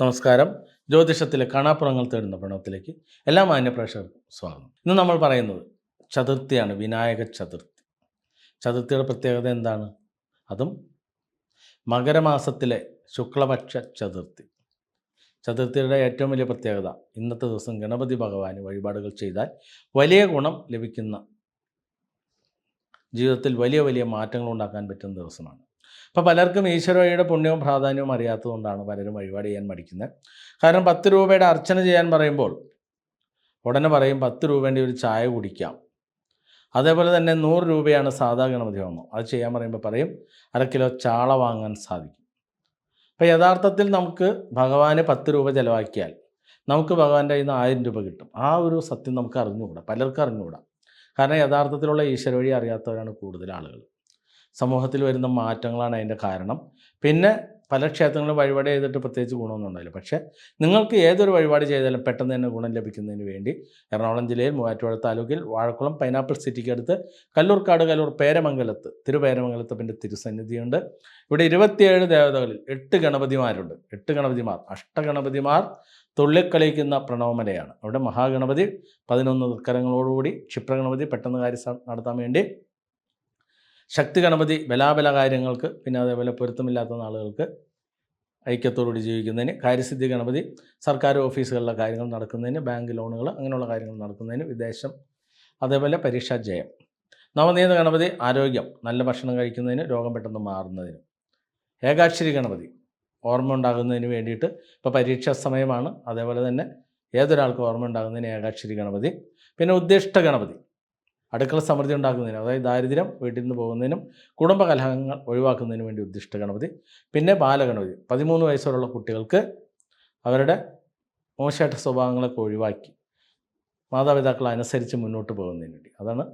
നമസ്കാരം. ജ്യോതിഷത്തിലെ കാണാപ്പുറങ്ങൾ തേടുന്ന പ്രണവത്തിലേക്ക് എല്ലാ മാന്യപ്രേക്ഷകർക്കും സ്വാഗതം. ഇന്ന് നമ്മൾ പറയുന്നത് ചതുർത്ഥിയാണ് വിനായക ചതുർത്ഥി. ചതുർത്ഥിയുടെ പ്രത്യേകത എന്താണ്? അതും മകരമാസത്തിലെ ശുക്ലപക്ഷ ചതുർത്ഥി. ചതുർത്ഥിയുടെ ഏറ്റവും വലിയ പ്രത്യേകത ഇന്നത്തെ ദിവസം ഗണപതി ഭഗവാന് വഴിപാടുകൾ ചെയ്താൽ വലിയ ഗുണം ലഭിക്കുന്ന ജീവിതത്തിൽ വലിയ വലിയ മാറ്റങ്ങൾ ഉണ്ടാക്കാൻ പറ്റുന്ന ദിവസമാണ്. അപ്പോൾ പലർക്കും ഈശ്വരവഴിയുടെ പുണ്യവും പ്രാധാന്യവും അറിയാത്തതുകൊണ്ടാണ് പലരും വഴിപാട് ചെയ്യാൻ മടിക്കുന്നത്. കാരണം പത്ത് രൂപയുടെ അർച്ചന ചെയ്യാൻ പറയുമ്പോൾ ഉടനെ പറയും പത്ത് രൂപേന്റെ ഒരു ചായ കുടിക്കാം. അതേപോലെ തന്നെ നൂറ് രൂപയാണ് സാധാ ഗണപതി ഹോമം അത് ചെയ്യാൻ പറയുമ്പോൾ പറയും അര കിലോ ചാള വാങ്ങാൻ സാധിക്കും. അപ്പോൾ യഥാർത്ഥത്തിൽ നമുക്ക് ഭഗവാന് പത്ത് രൂപ ചിലവാക്കിയാൽ നമുക്ക് ഭഗവാന്റെ കയ്യിൽ നിന്ന് ആയിരം രൂപ കിട്ടും. ആ ഒരു സത്യം നമുക്ക് അറിഞ്ഞുകൂടാ. പലർക്കും അറിഞ്ഞുകൂടാ. കാരണം യഥാർത്ഥത്തിലുള്ള ഈശ്വര വഴി അറിയാത്തവരാണ് കൂടുതൽ ആളുകൾ. സമൂഹത്തിൽ വരുന്ന മാറ്റങ്ങളാണ് അതിന്റെ കാരണം. പിന്നെ പല ക്ഷേത്രങ്ങളും വഴിപാട് ചെയ്തിട്ട് പ്രത്യേകിച്ച് ഗുണമൊന്നും ഉണ്ടായില്ല പക്ഷേ നിങ്ങൾക്ക് ഏതൊരു വഴിപാട് ചെയ്താലും പെട്ടെന്ന് തന്നെ ഗുണം ലഭിക്കുന്നതിന് വേണ്ടി എറണാകുളം ജില്ലയിൽ മൂവാറ്റുപുഴ താലൂക്കിൽ വാഴക്കുളം പൈനാപ്പിൾ സിറ്റിക്ക് അടുത്ത് കല്ലൂർക്കാട് കല്ലൂർ പേരമംഗലത്ത് തിരുപേരമംഗലത്തപ്പന്റെ തിരുസന്നിധിയുണ്ട്. ഇവിടെ ഇരുപത്തിയേഴ് ദേവതകളിൽ എട്ട് ഗണപതിമാരുണ്ട്. എട്ട് ഗണപതിമാർ അഷ്ടഗണപതിമാർ തുള്ളിക്കളിക്കുന്ന പ്രണവമലയാണ്. അവിടെ മഹാഗണപതി പതിനൊന്ന് ദുർക്കരങ്ങളോടുകൂടി ക്ഷിപ്രഗണപതി പെട്ടെന്ന് കാര്യം നടത്താൻ വേണ്ടി ശക്തി ഗണപതി ബലാബല കാര്യങ്ങൾക്ക് പിന്നെ അതേപോലെ പൊരുത്തമില്ലാത്ത ആളുകൾക്ക് ഐക്യത്തോടുകൂടി ജീവിക്കുന്നതിന് കാര്യസിദ്ധി ഗണപതി സർക്കാർ ഓഫീസുകളിലെ കാര്യങ്ങൾ നടക്കുന്നതിന് ബാങ്ക് ലോണുകൾ അങ്ങനെയുള്ള കാര്യങ്ങൾ നടക്കുന്നതിന് വിദേശം അതേപോലെ പരീക്ഷാ ജയം. നവനീത ഗണപതി ആരോഗ്യം നല്ല ഭക്ഷണം കഴിക്കുന്നതിന് രോഗം പെട്ടെന്ന് മാറുന്നതിന്. ഏകാക്ഷരി ഗണപതി ഓർമ്മ ഉണ്ടാകുന്നതിന് വേണ്ടിയിട്ട് ഇപ്പോൾ പരീക്ഷാ സമയമാണ്. അതേപോലെ തന്നെ ഏതൊരാൾക്കും ഓർമ്മ ഉണ്ടാകുന്നതിന് ഏകാക്ഷരി ഗണപതി. പിന്നെ ഉദ്ദിഷ്ട ഗണപതി അടുക്കള സമൃദ്ധി ഉണ്ടാക്കുന്നതിന് അതായത് ദാരിദ്ര്യം വീട്ടിൽ നിന്ന് പോകുന്നതിനും കുടുംബ കലഹങ്ങൾ ഒഴിവാക്കുന്നതിനും വേണ്ടി ഉദ്ദിഷ്ട ഗണപതി പിന്നെ ബാലഗണപതി. പതിമൂന്ന് വയസ്സുള്ള കുട്ടികൾക്ക് അവരുടെ മോശമായിട്ട് സ്വഭാവങ്ങളൊക്കെ ഒഴിവാക്കി മാതാപിതാക്കളെ അനുസരിച്ച് മുന്നോട്ട് പോകുന്നതിന് വേണ്ടി. അതാണ്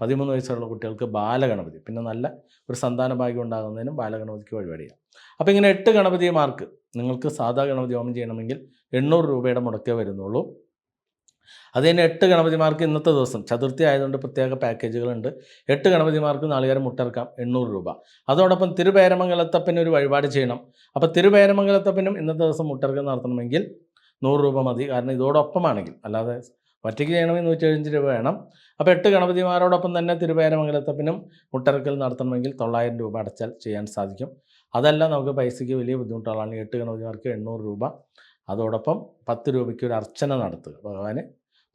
പതിമൂന്ന് വയസ്സുള്ള കുട്ടികൾക്ക് ബാലഗണപതി. പിന്നെ നല്ല ഒരു സന്താന ഭാഗ്യം ഉണ്ടാകുന്നതിനും ബാലഗണപതിക്ക് വഴിപാടുക അപ്പോൾ ഇങ്ങനെ എട്ട് ഗണപതിമാർക്ക് നിങ്ങൾക്ക് സാധാ ഗണപതി ഹോമം ചെയ്യണമെങ്കിൽ എണ്ണൂറ് രൂപയുടെ മുടക്കേ വരുന്നുള്ളൂ. അത് തന്നെ എട്ട് ഗണപതിമാർക്ക് ഇന്നത്തെ ദിവസം ചതുർത്ഥി ആയതുകൊണ്ട് പ്രത്യേക പാക്കേജുകളുണ്ട്. എട്ട് ഗണപതിമാർക്ക് നാളികേരം മുട്ടിറക്കാം എണ്ണൂറ് രൂപ. അതോടൊപ്പം തിരുപേരമംഗലത്തപ്പന് ഒരു വഴിപാട് ചെയ്യണം. അപ്പോൾ തിരുപേരമംഗലത്തപ്പനും ഇന്നത്തെ ദിവസം മുട്ടിറക്കം നടത്തണമെങ്കിൽ നൂറ് രൂപ മതി. കാരണം ഇതോടൊപ്പമാണെങ്കിൽ. അല്ലാതെ ഒറ്റയ്ക്ക് ചെയ്യണമെങ്കിൽ നൂറ്റി എഴുപഞ്ച് രൂപ വേണം. അപ്പോൾ എട്ട് ഗണപതിമാരോടൊപ്പം തന്നെ തിരുപേരമംഗലത്തപ്പനും മുട്ടിറക്കൽ നടത്തണമെങ്കിൽ തൊള്ളായിരം രൂപ അടച്ചാൽ ചെയ്യാൻ സാധിക്കും. അതല്ല നമുക്ക് പൈസയ്ക്ക് വലിയ ബുദ്ധിമുട്ടുകളാണ്. എട്ട് ഗണപതിമാർക്ക് എണ്ണൂറ് രൂപ. അതോടൊപ്പം പത്ത് രൂപയ്ക്ക് ഒരു അർച്ചന നടത്തുക. ഭഗവാന്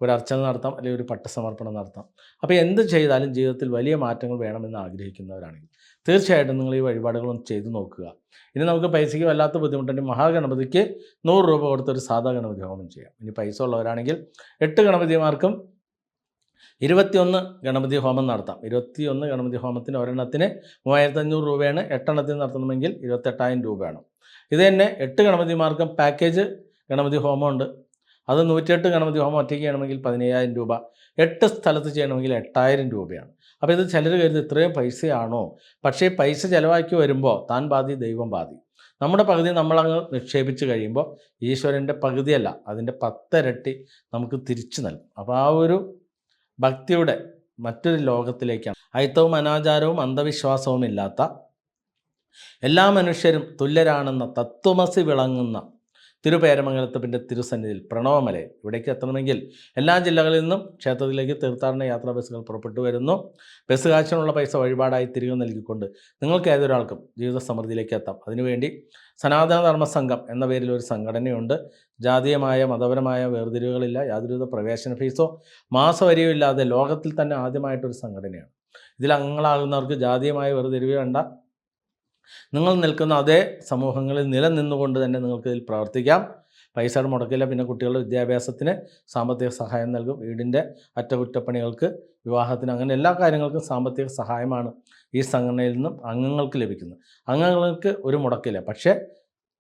ഒരു അർച്ചന നടത്താം അല്ലെങ്കിൽ ഒരു പട്ടസമർപ്പണം നടത്താം. അപ്പോൾ എന്ത് ചെയ്താലും ജീവിതത്തിൽ വലിയ മാറ്റങ്ങൾ വേണമെന്ന് ആഗ്രഹിക്കുന്നവരാണെങ്കിൽ തീർച്ചയായിട്ടും നിങ്ങൾ ഈ വഴിപാടുകളൊന്നും ചെയ്തു നോക്കുക. ഇനി നമുക്ക് പൈസയ്ക്ക് വല്ലാത്ത ബുദ്ധിമുട്ടുണ്ടെങ്കിൽ മഹാഗണപതിക്ക് നൂറ് രൂപ കൊടുത്ത് ഒരു സാധാ ഗണപതി ഹോമം ചെയ്യാം. ഇനി പൈസ ഉള്ളവരാണെങ്കിൽ എട്ട് ഗണപതിമാർക്കും ഇരുപത്തിയൊന്ന് ഗണപതി ഹോമം നടത്താം. ഇരുപത്തിയൊന്ന് ഗണപതി ഹോമത്തിന് ഒരെണ്ണത്തിന് മൂവായിരത്തി അഞ്ഞൂറ് രൂപയാണ്. എട്ടെണ്ണത്തിന് നടത്തണമെങ്കിൽ ഇരുപത്തെട്ടായിരം രൂപയാണ് ഇത് തന്നെ എട്ട് ഗണപതിമാർക്കും പാക്കേജ് ഗണപതി ഹോമമുണ്ട്. അത് നൂറ്റിയെട്ട് ഗണപതി ഹോമം ഒറ്റയ്ക്ക് ചെയ്യണമെങ്കിൽ പതിനയ്യായിരം രൂപ. എട്ട് സ്ഥലത്ത് ചെയ്യണമെങ്കിൽ എട്ടായിരം രൂപയാണ്. അപ്പോൾ ഇത് ചിലർ കരുതി ഇത്രയും പൈസയാണോ? പക്ഷേ പൈസ ചിലവാക്കി വരുമ്പോൾ താൻ ബാധി ദൈവം ബാധി നമ്മുടെ പകുതി നമ്മളങ്ങ് നിക്ഷേപിച്ച് കഴിയുമ്പോൾ ഈശ്വരന്റെ പകുതിയല്ല അതിന്റെ പത്തിരട്ടി നമുക്ക് തിരിച്ചു നൽകും. അപ്പോൾ ആ ഒരു ഭക്തിയുടെ മറ്റൊരു ലോകത്തിലേക്കാണ്. അയിത്തവും അനാചാരവും അന്ധവിശ്വാസവും ഇല്ലാത്ത എല്ലാ മനുഷ്യരും തുല്യരാണെന്ന തത്വമസി വിളങ്ങുന്ന തിരുപേരമംഗലത്തപ്പിന്റെ തിരുസന്നിധിയിൽ പ്രണവമലയിൽ. ഇവിടേക്ക് എത്തണമെങ്കിൽ എല്ലാ ജില്ലകളിൽ നിന്നും ക്ഷേത്രത്തിലേക്ക് തീർത്ഥാടന യാത്രാ ബസ്സുകൾ പുറപ്പെട്ടു വരുന്നു. ബസ് കാശിനുള്ള പൈസ വഴിപാടായി തിരികെ നൽകിക്കൊണ്ട് നിങ്ങൾക്ക് ഏതൊരാൾക്കും ജീവിത സമൃദ്ധിയിലേക്ക് എത്താം. അതിനുവേണ്ടി സനാതന ധർമ്മ സംഘം എന്ന പേരിൽ ഒരു സംഘടനയുണ്ട്. ജാതീയമായ മതപരമായ വേർതിരിവുകളില്ല യാതൊരുവിധ പ്രവേശന ഫീസോ മാസവരിയോ ഇല്ലാതെ ലോകത്തിൽ തന്നെ ആദ്യമായിട്ടൊരു സംഘടനയാണ്. ഇതിൽ അംഗങ്ങളാകുന്നവർക്ക് ജാതീയമായ വേർതിരിവ് വേണ്ട. നിങ്ങൾ നിൽക്കുന്ന അതേ സമൂഹങ്ങളിൽ നിലനിന്നുകൊണ്ട് തന്നെ നിങ്ങൾക്ക് ഇതിൽ പ്രവർത്തിക്കാം. പൈസ മുടക്കില്ല പിന്നെ കുട്ടികളുടെ വിദ്യാഭ്യാസത്തിന് സാമ്പത്തിക സഹായം നൽകും. വീടിന്റെ അറ്റകുറ്റപ്പണികൾക്ക് വിവാഹത്തിന് അങ്ങനെ എല്ലാ കാര്യങ്ങൾക്കും സാമ്പത്തിക സഹായമാണ് ഈ സംഘടനയിൽ നിന്നും അംഗങ്ങൾക്ക് ലഭിക്കുന്നത്. അംഗങ്ങൾക്ക് ഒരു മുടക്കില്ല. പക്ഷേ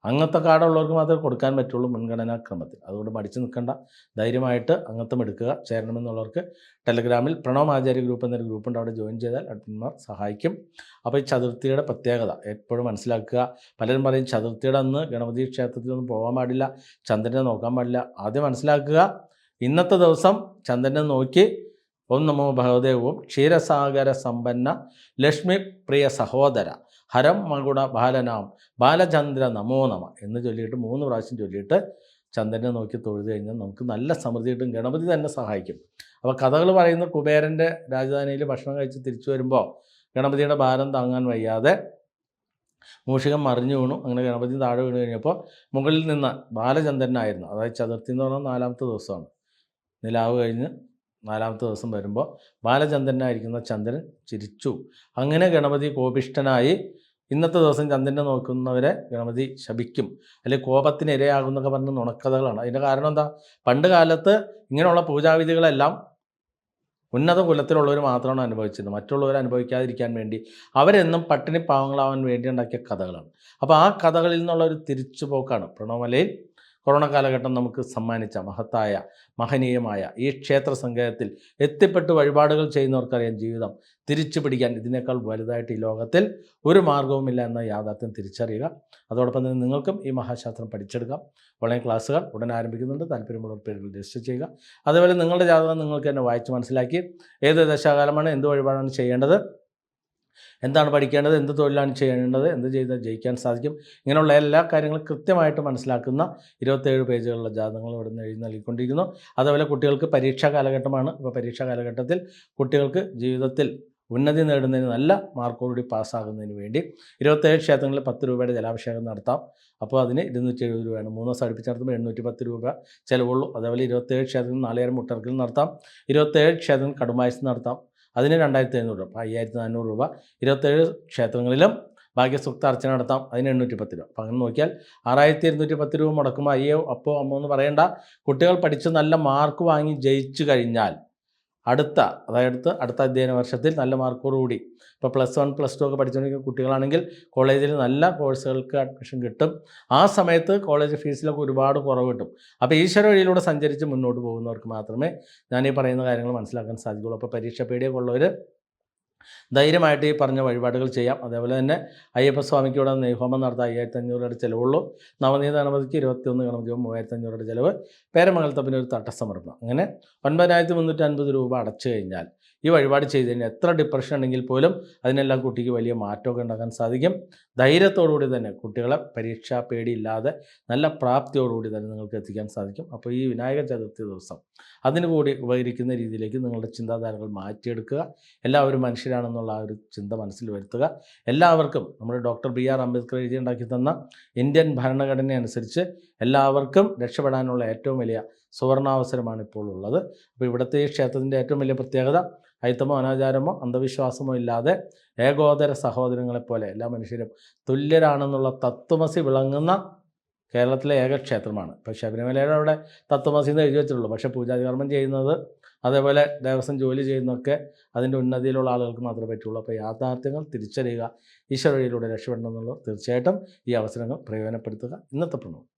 അംഗത്വ കാർഡുള്ളവർക്ക് മാത്രമേ കൊടുക്കാൻ പറ്റുള്ളൂ മുൻഗണനാ ക്രമത്തിൽ. അതുകൊണ്ട് മടിച്ചു നിൽക്കേണ്ട. ധൈര്യമായിട്ട് അംഗത്വം എടുക്കുക ചേരണമെന്നുള്ളവർക്ക് ടെലഗ്രാമിൽ പ്രണവ് ആചാര്യ ഗ്രൂപ്പ് എന്നൊരു ഗ്രൂപ്പുണ്ട് അവിടെ ജോയിൻ ചെയ്താൽ അഡ്മിന്മാർ സഹായിക്കും. അപ്പോൾ ഈ ചതുർത്ഥിയുടെ പ്രത്യേകത എപ്പോഴും മനസ്സിലാക്കുക. പലരും പറയും ചതുർത്ഥിയുടെ അന്ന് ഗണപതി ക്ഷേത്രത്തിലൊന്നും പോകാൻ പാടില്ല ചന്ദ്രനെ നോക്കാൻ പാടില്ല. ആദ്യം മനസ്സിലാക്കുക ഇന്നത്തെ ദിവസം ചന്ദ്രനെ നോക്കി ഓം നമോ ഭഗവദേവും ക്ഷീരസാഗര സമ്പന്ന ലക്ഷ്മി പ്രിയ സഹോദര. ഹരം മകുട ബാലനാം ബാലചന്ദ്ര നമോ നമ എന്ന് ചൊല്ലിയിട്ട് മൂന്ന് പ്രാവശ്യം ചൊല്ലിയിട്ട് ചന്ദ്രനെ നോക്കി തൊഴുത് കഴിഞ്ഞാൽ നമുക്ക് നല്ല സമൃദ്ധിയിട്ടും ഗണപതി തന്നെ സഹായിക്കും. അപ്പോൾ കഥകൾ പറയുന്ന കുബേരന്റെ രാജധാനിയിൽ ഭക്ഷണം കഴിച്ച് തിരിച്ചു വരുമ്പോൾ ഗണപതിയുടെ ഭാരം താങ്ങാൻ വയ്യാതെ മൂഷികം മറിഞ്ഞു വീണു. അങ്ങനെ ഗണപതി താഴെ വീണു കഴിഞ്ഞപ്പോൾ മുകളിൽ നിന്ന് ബാലചന്ദ്രനായിരുന്നു. അതായത് ചതുർത്ഥി എന്ന് പറഞ്ഞാൽ നാലാമത്തെ ദിവസമാണ്. നിലാവ് കഴിഞ്ഞ് നാലാമത്തെ ദിവസം വരുമ്പോൾ ബാലചന്ദ്രനായിരിക്കുന്ന ചന്ദ്രൻ ചിരിച്ചു. അങ്ങനെ ഗണപതി കോപിഷ്ടനായി ഇന്നത്തെ ദിവസം ചന്ദ്രനെ നോക്കുന്നവരെ ഗണപതി ശപിക്കും. അല്ലെങ്കിൽ കോപത്തിന് ഇരയാകുന്നൊക്കെ പറഞ്ഞ നുണക്കഥകളാണ്. അതിന്റെ കാരണം എന്താ? പണ്ട് കാലത്ത് ഇങ്ങനെയുള്ള പൂജാവിധികളെല്ലാം ഉന്നത കുലത്തിലുള്ളവർ മാത്രമാണ് അനുഭവിച്ചത്. മറ്റുള്ളവർ അനുഭവിക്കാതിരിക്കാൻ വേണ്ടി അവരെന്നും പട്ടിണി പാവങ്ങളാവാൻ വേണ്ടി ഉണ്ടാക്കിയ കഥകളാണ്. അപ്പോൾ ആ കഥകളിൽ നിന്നുള്ള ഒരു തിരിച്ചുപോക്കാണ് പ്രണവമലയിൽ കൊറോണ കാലഘട്ടം നമുക്ക് സമ്മാനിച്ച മഹത്തായ മഹനീയമായ ഈ ക്ഷേത്ര സങ്കേതത്തിൽ എത്തിപ്പെട്ട് വഴിപാടുകൾ ചെയ്യുന്നവർക്കറിയാം ജീവിതം തിരിച്ചു പിടിക്കാൻ. ഇതിനേക്കാൾ വലുതായിട്ട് ഈ ലോകത്തിൽ ഒരു മാർഗവുമില്ല എന്ന യാഥാർത്ഥ്യം തിരിച്ചറിയുക. അതോടൊപ്പം തന്നെ നിങ്ങൾക്കും ഈ മഹാശാസ്ത്രം പഠിച്ചെടുക്കാം. ഓൺലൈൻ ക്ലാസ്സുകൾ ഉടൻ ആരംഭിക്കുന്നുണ്ട്. താല്പര്യമുള്ളവർ പേരുകൾ രജിസ്റ്റർ ചെയ്യുക. അതേപോലെ നിങ്ങളുടെ ജാതകം നിങ്ങൾക്ക് തന്നെ വായിച്ച് മനസ്സിലാക്കി. ഏത് ദശാകാലമാണ്? എന്ത് വഴിപാടാണ് ചെയ്യേണ്ടത്? എന്താണ് പഠിക്കേണ്ടത്? എന്ത് തൊഴിലാണ് ചെയ്യേണ്ടത്? എന്ത് ചെയ്താൽ ജയിക്കാൻ സാധിക്കും? ഇങ്ങനെയുള്ള എല്ലാ കാര്യങ്ങളും കൃത്യമായിട്ട് മനസ്സിലാക്കുന്ന ഇരുപത്തേഴ് പേജുകളുള്ള ജാതകങ്ങൾ ഇവിടെ നിന്ന് എഴുതി നൽകിക്കൊണ്ടിരിക്കുന്നു. അതേപോലെ കുട്ടികൾക്ക് പരീക്ഷാ കാലഘട്ടമാണ്. ഇപ്പോൾ പരീക്ഷാ കാലഘട്ടത്തിൽ കുട്ടികൾക്ക് ജീവിതത്തിൽ ഉന്നതി നേടുന്നതിന് നല്ല മാർക്കോടുകൂടി പാസ്സാകുന്നതിന് വേണ്ടി ഇരുപത്തേഴ് ക്ഷേത്രങ്ങളിൽ പത്ത് രൂപയുടെ ജലാഭിഷേകം നടത്താം. അപ്പോൾ അതിന് ഇരുന്നൂറ്റി എഴുപത് രൂപയാണ്. മൂന്ന് ദിവസം അടുപ്പിച്ച് നടത്തുമ്പോൾ എണ്ണൂറ്റി പത്ത് രൂപ ചിലവുള്ളൂ. അതേപോലെ ഇരുപത്തേഴ് ക്ഷേത്രങ്ങൾ നാളികേരം മുട്ടർക്കിൽ നടത്താം. ഇരുപത്തേഴ് ക്ഷേത്രം കടുമായസ് നടത്താം. അതിന് രണ്ടായിരത്തി അഞ്ഞൂറ് രൂപ അയ്യായിരത്തി നാനൂറ് രൂപ. ഇരുപത്തേഴ് ക്ഷേത്രങ്ങളിലും ഭാഗ്യസുക്ത അർച്ചന നടത്താം അതിന് എണ്ണൂറ്റി പത്ത് രൂപ. അപ്പം അങ്ങനെ നോക്കിയാൽ ആറായിരത്തി ഇരുന്നൂറ്റി പത്ത് രൂപ മുടക്കുമ്പോൾ അയ്യോ അപ്പോൾ അമ്മ എന്ന് പറയേണ്ട. കുട്ടികൾ പഠിച്ച് നല്ല മാർക്ക് വാങ്ങി ജയിച്ചു കഴിഞ്ഞാൽ അടുത്ത അതായത് അടുത്ത അധ്യയന വർഷത്തിൽ നല്ല മാർക്കോടുകൂടി ഇപ്പോൾ പ്ലസ് വൺ പ്ലസ് ടു ഒക്കെ പഠിച്ചുകൊണ്ടിരിക്കുന്ന കുട്ടികളാണെങ്കിൽ കോളേജിൽ നല്ല കോഴ്സുകൾക്ക് അഡ്മിഷൻ കിട്ടും. ആ സമയത്ത് കോളേജ് ഫീസിലൊക്കെ ഒരുപാട് കുറവ് കിട്ടും. അപ്പോൾ ഈശ്വര വഴിയിലൂടെ സഞ്ചരിച്ച് മുന്നോട്ട് പോകുന്നവർക്ക് മാത്രമേ ഞാൻ ഈ പറയുന്ന കാര്യങ്ങൾ മനസ്സിലാക്കാൻ സാധിക്കുള്ളൂ അപ്പോൾ പരീക്ഷ പേടിയൊക്കെ ഉള്ളവർ ധൈര്യമായിട്ട് ഈ പറഞ്ഞ വഴിപാടുകൾ ചെയ്യാം. അതേപോലെ തന്നെ അയ്യപ്പസ്വാമിക്ക് ഇവിടെ നെയ്ഹോമം നടത്താൻ അയ്യായിരത്തി അഞ്ഞൂറ് ചിലവുള്ളൂ. നവനീത ഗണപതിക്ക് ഇരുപത്തിയൊന്ന് ഗണപതി മൂവായിരത്തി അഞ്ഞൂറ് ചിലവ്. പേരമംഗലത്തപ്പിന് ഒരു തട്ടസമർപ്പണം. അങ്ങനെ ഒൻപതിനായിരത്തി മുന്നൂറ്റി അൻപത് രൂപ അടച്ചു കഴിഞ്ഞാൽ ഈ വഴിപാട് ചെയ്ത് കഴിഞ്ഞാൽ എത്ര ഡിപ്രഷൻ ഉണ്ടെങ്കിൽ പോലും അതിനെല്ലാം കുട്ടിക്ക് വലിയ മാറ്റമൊക്കെ ഉണ്ടാക്കാൻ സാധിക്കും. ധൈര്യത്തോടുകൂടി തന്നെ കുട്ടികളെ പരീക്ഷാ പേടിയില്ലാതെ നല്ല പ്രാപ്തിയോടുകൂടി തന്നെ നിങ്ങൾക്ക് എത്തിക്കാൻ സാധിക്കും. അപ്പോൾ ഈ വിനായക ചതുർത്ഥി ദിവസം അതിന് കൂടി ഉപകരിക്കുന്ന രീതിയിലേക്ക് നിങ്ങളുടെ ചിന്താധാരകൾ മാറ്റിയെടുക്കുക. എല്ലാവരും മനുഷ്യരാണെന്നുള്ള ആ ഒരു ചിന്ത മനസ്സിൽ വരുത്തുക. എല്ലാവർക്കും നമ്മുടെ ഡോക്ടർ ബി ആർ അംബേദ്കർ എഴുതി ഉണ്ടാക്കി തന്ന ഇന്ത്യൻ ഭരണഘടന അനുസരിച്ച് എല്ലാവർക്കും രക്ഷപ്പെടാനുള്ള ഏറ്റവും വലിയ സുവർണാവസരമാണ് ഇപ്പോൾ ഉള്ളത് അപ്പോൾ ഇവിടുത്തെ ഈ ക്ഷേത്രത്തിന്റെ ഏറ്റവും വലിയ പ്രത്യേകത അയിത്തമോ അനാചാരമോ അന്ധവിശ്വാസമോ ഇല്ലാതെ ഏകോദര സഹോദരങ്ങളെപ്പോലെ എല്ലാ മനുഷ്യരും തുല്യരാണെന്നുള്ള തത്വമസി വിളങ്ങുന്ന കേരളത്തിലെ ഏക ക്ഷേത്രമാണ്. ഇപ്പോൾ ശബരിമലയുടെ അവിടെ തത്വമസി എന്ന് എഴുതി വെച്ചിട്ടുള്ളൂ. പക്ഷേ പൂജാതികർമ്മം ചെയ്യുന്നത് അതേപോലെ ദേവസ്വം ജോലി ചെയ്യുന്നതൊക്കെ അതിന്റെ ഉന്നതിയിലുള്ള ആളുകൾക്ക് മാത്രമേ പറ്റുള്ളൂ. അപ്പോൾ യാഥാർത്ഥ്യങ്ങൾ തിരിച്ചറിയുക ഈശ്വരയിലൂടെ രക്ഷപ്പെടണമെന്നുള്ളത് തീർച്ചയായിട്ടും ഈ അവസരങ്ങൾ പ്രയോജനപ്പെടുത്തുക. ഇന്നത്തെ പ്രണവം.